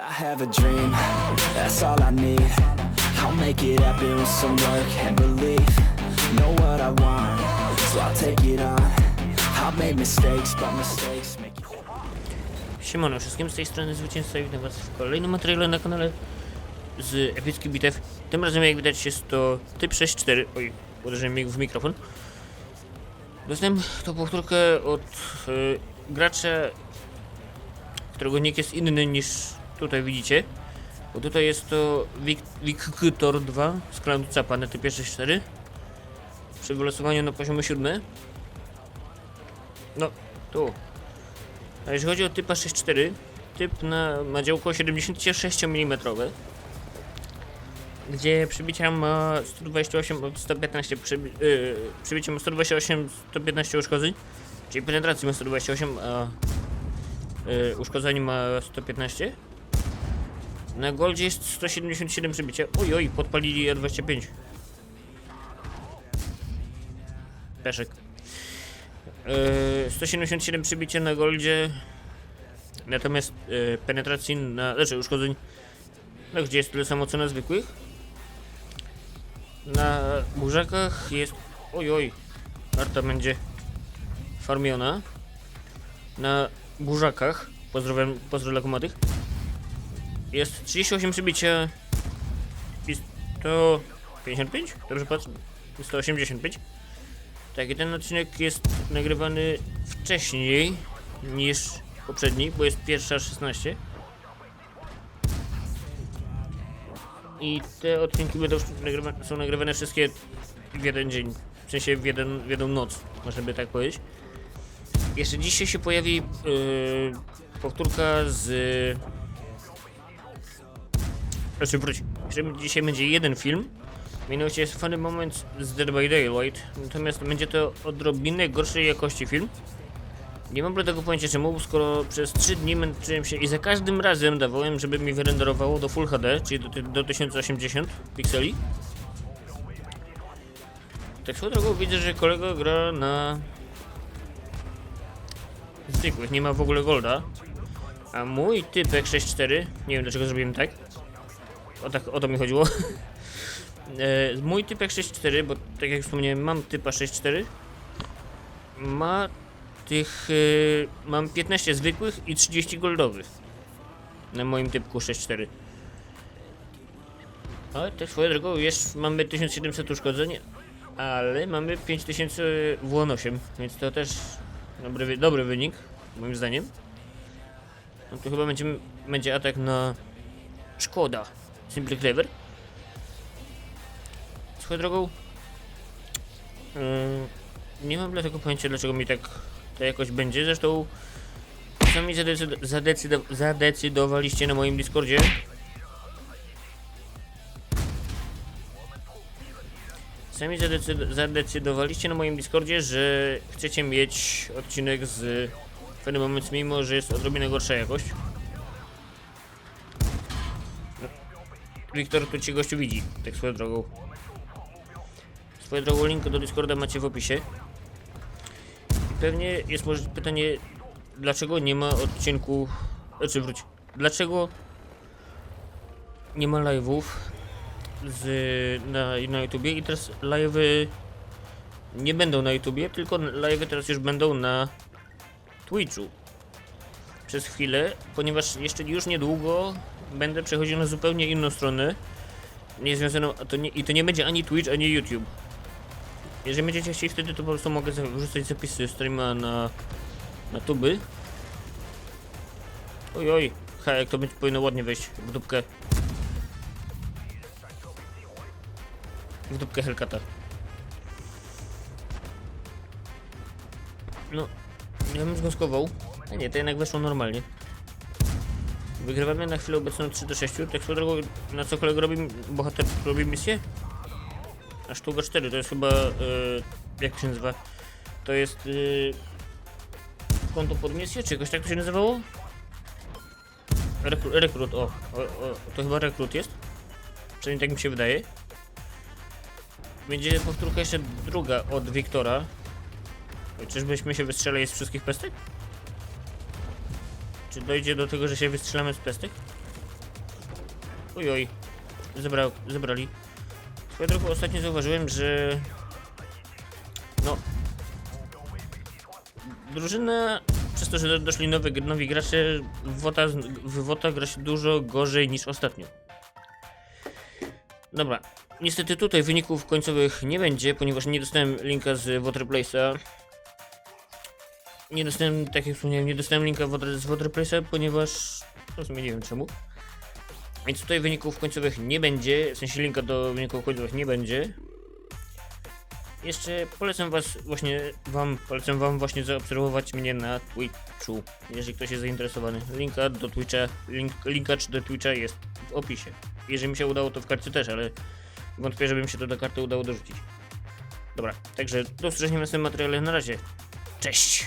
I have a dream, that's all I need. I'll make it happen with some work and belief. Know what I want, so I'll take it on. I've made mistakes, but mistakes make you. Siemano wszystkim, z tej strony Zwycięzca i witam was w kolejnym materiale na kanale z epicki bitew. Tym razem jak widać jest to typ 6.4, oj, uderzyłem mi w mikrofon. Dostałem tą powtórkę od y, gracza, którego nick jest inny niż tutaj widzicie. Bo tutaj jest to Wiktor 2 z klanu Capa na typie 6.4 przy wylosowaniu na poziomie 7. No, tu, a jeśli chodzi o typa 6.4, typ na, ma działko 76 mm, gdzie przybicia ma 128 od 115 przybi yy, przybicie ma 128 115 uszkodzeń, czyli penetracji ma 128, a yy, uszkodzeń ma 115. Na Goldzie jest 177 przybicia. Oj, oj, podpalili A25. Peszek. Yy, 177 przybicie na goldzie, natomiast yy, penetracji na, znaczy uszkodzeń, no gdzie jest tyle samo co na zwykłych. Na burzakach jest, oj oj, arta będzie farmiona. Na burzakach, pozdrawiam, pozdro dla kumatych, jest 38 przybicia i 155, dobrze patrzę, 185. Tak, i ten odcinek jest nagrywany wcześniej niż poprzedni, bo jest pierwsza 16. I te odcinki będą nagrywa są nagrywane wszystkie w jeden dzień, w sensie w, jeden, w jedną noc, można by tak powiedzieć. Jeszcze dzisiaj się pojawi yy, powtórka z... Znaczy wróć, dzisiaj będzie jeden film, Mianowicie jest fajny moment z Dead by Daylight, natomiast będzie to odrobinę gorszej jakości film. Nie mam tego pojęcia czemu, skoro przez 3 dni męczyłem się i za każdym razem dawałem, żeby mi wyrenderowało do Full HD, czyli do, do 1080 pikseli. Tak swoją drogą widzę, że kolega gra na zwykłych, nie ma w ogóle golda. A mój typek 6.4, nie wiem dlaczego zrobiłem tak. O, tak, o to mi chodziło. E, mój typek 6.4, bo tak jak wspomniałem, mam typa 6.4. Ma tych. E, mam 15 zwykłych i 30 goldowych. Na moim typku 6.4. Ale tak swoją drogą, już mamy 1700 uszkodzeń, ale mamy 5000 w 8 więc to też dobry, dobry wynik, moim zdaniem. No to chyba będzie, będzie atak na Szkoda. Simply Clever. Swoją drogą, yy, nie mam pojęcia, dlaczego mi tak to jakoś będzie. Zresztą sami zadecyd zadecydo zadecydowaliście na moim Discordzie. Sami zadecyd zadecydowaliście na moim Discordzie, że chcecie mieć odcinek z pewnym moment, mimo że jest odrobinę gorsza jakość. Wiktor tu cię gościu widzi, tak swoją drogą. Swoją drogą link do Discorda macie w opisie. I pewnie jest może pytanie, dlaczego nie ma odcinku, znaczy wróć, dlaczego nie ma live'ów z, na, na YouTubie i teraz live'y nie będą na YouTubie, tylko live'y teraz już będą na Twitchu. Przez chwilę, ponieważ jeszcze już niedługo będę przechodził na zupełnie inną stronę. Nie związaną, a to nie, i to nie będzie ani Twitch, ani YouTube. Jeżeli będziecie chcieli wtedy, to po prostu mogę wrzucać zapisy streama na, na tuby. Oj, oj, jak to będzie powinno ładnie wejść w dupkę. W dupkę Hellcata. No, ja bym zgąskował. A nie, to jednak weszło normalnie. Wygrywamy na chwilę obecną 3 do 6. Tak swoją drogą, na co kolega robi, bohater robi misję? A sztuka 4 to jest chyba. e, jak się nazywa? To jest. konto pod misję, czy jakoś tak to się nazywało? Rekru, rekrut, o, o, o. To chyba rekrut jest? Przynajmniej tak mi się wydaje. Będzie powtórka jeszcze druga od Wiktora. Czyżbyśmy się wystrzelali z wszystkich pestek? Czy dojdzie do tego, że się wystrzelamy z pestek? Ojoj, zebra, zebrali. Swoją drogą ostatnio zauważyłem, że... No... Drużyna, przez to, że doszli nowe, nowi gracze, WOTA, w WOTA gra się dużo gorzej niż ostatnio. Dobra, niestety tutaj wyników końcowych nie będzie, ponieważ nie dostałem linka z Waterplace'a. Nie dostałem, tak jak wspomniałem, nie dostałem linka z Waterplace'a, ponieważ... W sumie nie wiem czemu. Więc tutaj wyników końcowych nie będzie, w sensie linka do wyników końcowych nie będzie. Jeszcze polecam was właśnie wam, polecam wam właśnie zaobserwować mnie na Twitchu, jeżeli ktoś jest zainteresowany. Linka do Twitcha, link, linka czy do Twitcha jest w opisie. Jeżeli mi się udało to w karcie też, ale wątpię, żeby mi się to do karty udało dorzucić. Dobra, także do usłyszenia w następnym materiale, na razie. Cześć!